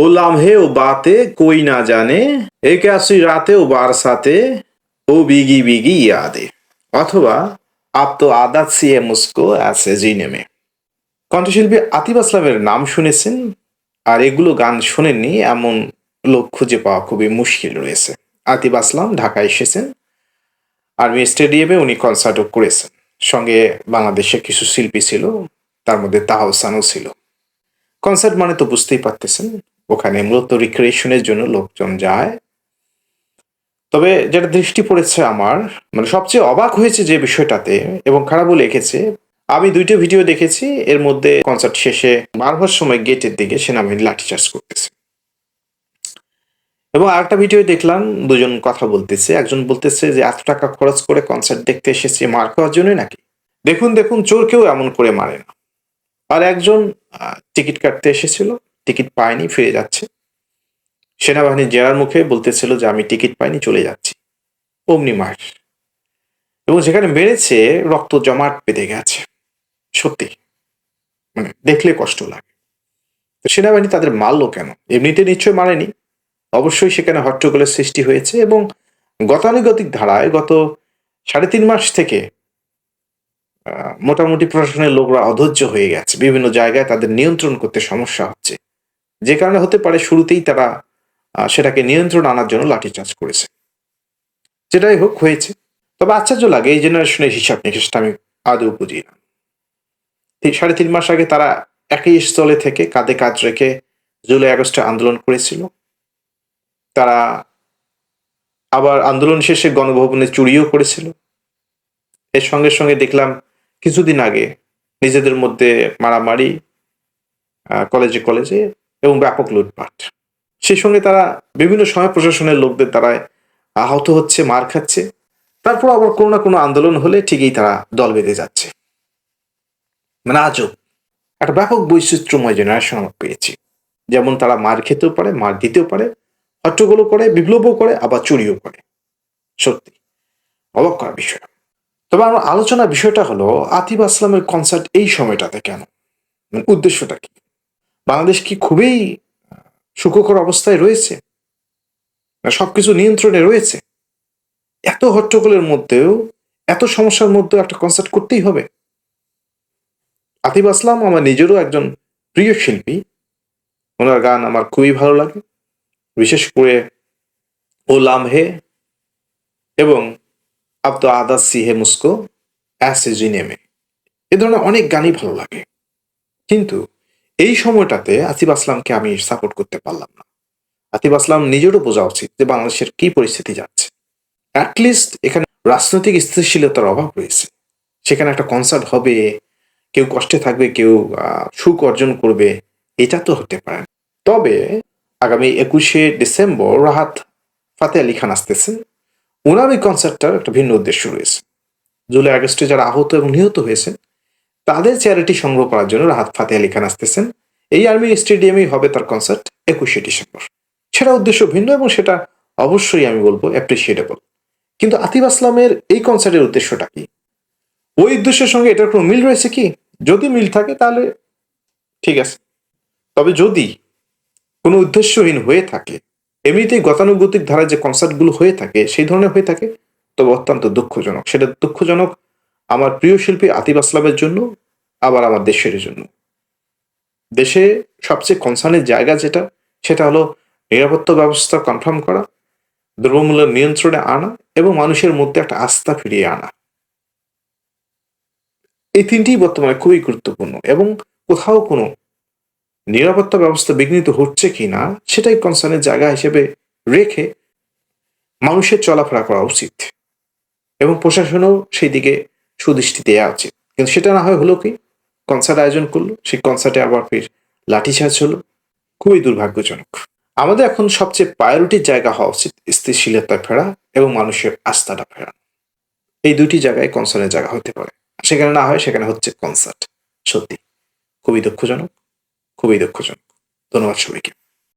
ও লামহে ও বাতে, কই না জানে? এক আসি রাতে ও বার সাথে, ও বিগি বিগি ইয়াদে। অথবা আপ তো আদাত সিয়ে মুস্কো আছে জিনেমে কণ্ঠশিল্পী আতিফ আসলামের নাম শুনেছেন, আর এগুলো গান শোনেননি, এমন লোক খুঁজে পাওয়া খুবই মুশকিল রয়েছে। আতিফ আসলাম ঢাকায় এসেছেন আর্মি স্টেডিয়ামে উনি কনসার্টও করেছেন। সঙ্গে বাংলাদেশের কিছু শিল্পী ছিল, তার মধ্যে তাহসানও ছিল। কনসার্ট মানে তো বুঝতেই পারতেছেন ওখানে মূলত রিক্রিয়েশনের জন্য লোকজন যায়। তবে যেটা দৃষ্টি পড়েছে আমার মানে সবচেয়ে অবাক হয়েছে যে বিষয়টাতে এবং খারাপও লেগেছে, আমি দুইটা ভিডিও দেখেছি, এর মধ্যে কনসার্ট শেষে বারবার সময় গেটের দিকে সেনাবাহিনী লাঠিচার্জ করতেছে। এবং আরেকটা ভিডিও দেখলাম, দুজন কথা বলতেছে, একজন বলতেছে যে, এত টাকা খরচ করে কনসার্ট দেখতে এসেছে, মার খাওয়ার জন্য নাকি? দেখুন দেখুন, চোর কেউ এমন করে মারে না। আর একজন টিকিট কাটতে এসেছিল টিকিট পায়নি ফিরে যাচ্ছে। সেনাবাহিনীর জেরার মুখে বলতেছিল যে, আমি টিকিট পাইনি, চলে যাচ্ছি। অমনি মার। এবং যেখানে মেরেছে রক্ত জমাট বেঁধে গেছে। সত্যি। মানে দেখলে কষ্ট লাগে। সেনাবাহিনী তাদের মারলো কেন? এমনিতে নিশ্চয় মারেনি। অবশ্যই সেখানে হট্টগোলের সৃষ্টি হয়েছে এবং গতানুগতিক ধারায় গত সাড়ে তিন মাস থেকে মোটামুটি প্রশাসনের লোকরা অধৈর্য হয়ে গেছে। বিভিন্ন জায়গায় তাদের নিয়ন্ত্রণ করতে সমস্যা হচ্ছে। যে কারণে হতে পারে শুরুতেই তারা সেটাকে নিয়ন্ত্রণ আনার জন্য লাঠিচার্জ করেছে। যেটাই হোক, হয়েছে। তবে আশ্চর্য লাগে, এই জেনারেশনের হিসাব নিকেশটা আমি আদৌ বুঝি না। সাড়ে তিন মাস আগে তারা একই স্থলে থেকে কাঁধে কাজ রেখে জুলাই, আগস্টে আন্দোলন করেছিল। তারা আবার আন্দোলন শেষে গণভবনে চুরিও করেছিল। এর সঙ্গে সঙ্গে দেখলাম, কিছুদিন আগে নিজেদের মধ্যে মারামারি কলেজে কলেজে এবং ব্যাপক লুটপাট। সেই সঙ্গে তারা বিভিন্ন সময় প্রশাসনের লোকদের দ্বারায় আহত হচ্ছে, মার খাচ্ছে। তারপর আবার কোনো না কোনো আন্দোলন হলে ঠিকই তারা দল বেঁধে যাচ্ছে। মানে আজব একটা ব্যাপক বৈচিত্র্যময় জেনারেশন আমরা পেয়েছি। যেমন তারা মার খেতেও পারে, মার দিতেও পারে, হট্টগোলও করে, বিপ্লবও করে, আবার চুরিও করে। সত্যি, অবাক করার বিষয়। তবে আমার আলোচনার বিষয়টা হলো, আতিফ আসলামের কনসার্ট এই সময়টাতে কেন? মানে উদ্দেশ্যটা কি? বাংলাদেশ কি খুবই সুখকর অবস্থায় রয়েছে? না, সবকিছু নিয়ন্ত্রণে রয়েছে? এত হট্টগোলের মধ্যেও, এত সমস্যার মধ্যেও একটা কনসার্ট করতেই হবে। আতিফ আসলাম আমার নিজেরও একজন প্রিয় শিল্পী। ওনার গান আমার খুবই ভালো লাগে। বিশেষ করে ও লামহে এবং আব তো আদা সিহে মুস্কো অ্যাসে জিনেমে এ ধরনের অনেক গানই ভালো লাগে। কিন্তু এই সময়টাতে আসিফ আসলামকে আমি সাপোর্ট করতে পারলাম না। আতিফ আসলাম নিজেরও বোঝা উচিত যে বাংলাদেশের কি পরিস্থিতি যাচ্ছে। অ্যাটলিস্ট এখানে রাজনৈতিক স্থিতিশীলতার অভাব রয়েছে। সেখানে একটা কনসার্ট হবে, কেউ কষ্টে থাকবে, কেউ সুখ অর্জন করবে, এটা তো হতে পারে তবে আগামী একুশে ডিসেম্বর রাহাত ফাতে আলী খান আসতেছে। ওনার এই কনসার্টটার একটা ভিন্ন উদ্দেশ্য রয়েছে। জুলাই আগস্টে যারা আহত এবং নিহত হয়েছেন তাদের চ্যারিটি সংগ্রহ করার জন্য রাহাত ফাতে আলী খান আসতেছেন। এই আর্মি স্টেডিয়ামেই হবে তার কনসার্ট একুশে ডিসেম্বর। সেটা উদ্দেশ্য ভিন্ন এবং সেটা অবশ্যই আমি বলব অ্যাপ্রিসিয়েটেবল কিন্তু আতিফ আসলামের এই কনসার্টের উদ্দেশ্যটা কি? ওই উদ্দেশ্যের সঙ্গে এটার কোনো মিল রয়েছে কি? যদি মিল থাকে তাহলে ঠিক আছে। তবে যদি কোনো উদ্দেশ্যহীন হয়ে থাকে, এমনিতেই গতানুগতিক ধারায় যে কনসার্টগুলো হয়ে থাকে, সেই ধরনের হয়ে থাকে, তবে অত্যন্ত দুঃখজনক। সেটা দুঃখজনক আমার প্রিয় শিল্পী আতিফ আসলামের জন্য, আবার আমার দেশের জন্য। দেশে সবচেয়ে কনসার্নের জায়গা যেটা, সেটা হলো নিরাপত্তা ব্যবস্থা কনফার্ম করা, দ্রব্যমূল্য নিয়ন্ত্রণে আনা এবং মানুষের মধ্যে একটা আস্থা ফিরিয়ে আনা। এই তিনটিই বর্তমানে খুবই গুরুত্বপূর্ণ এবং কোথাও কোনো নিরাপত্তা ব্যবস্থা বিঘ্নিত হচ্ছে কি না সেটাই কনসার্নের জায়গা হিসেবে রেখে মানুষের চলাফেরা করা উচিত এবং প্রশাসনও সেই দিকে সুদৃষ্টি দেওয়া উচিত কিন্তু সেটা না হয় হলো কি? কনসার্ট আয়োজন করল, সেই কনসার্টে আবার ফির লাঠিচার্জ হলো। খুবই দুর্ভাগ্যজনক। আমাদের এখন সবচেয়ে প্রায়োরিটির জায়গা হওয়া উচিত স্থিতিশীলতা ফেরা এবং মানুষের আস্থাটা ফেরা এই দুটি জায়গায় কনসার্টের জায়গা হতে পারে। সেখানে না হয়, সেখানে হচ্ছে কনসার্ট সত্যি, খুবই দুঃখজনক খুবই দুঃখজনক। ধন্যবাদ সবাইকে।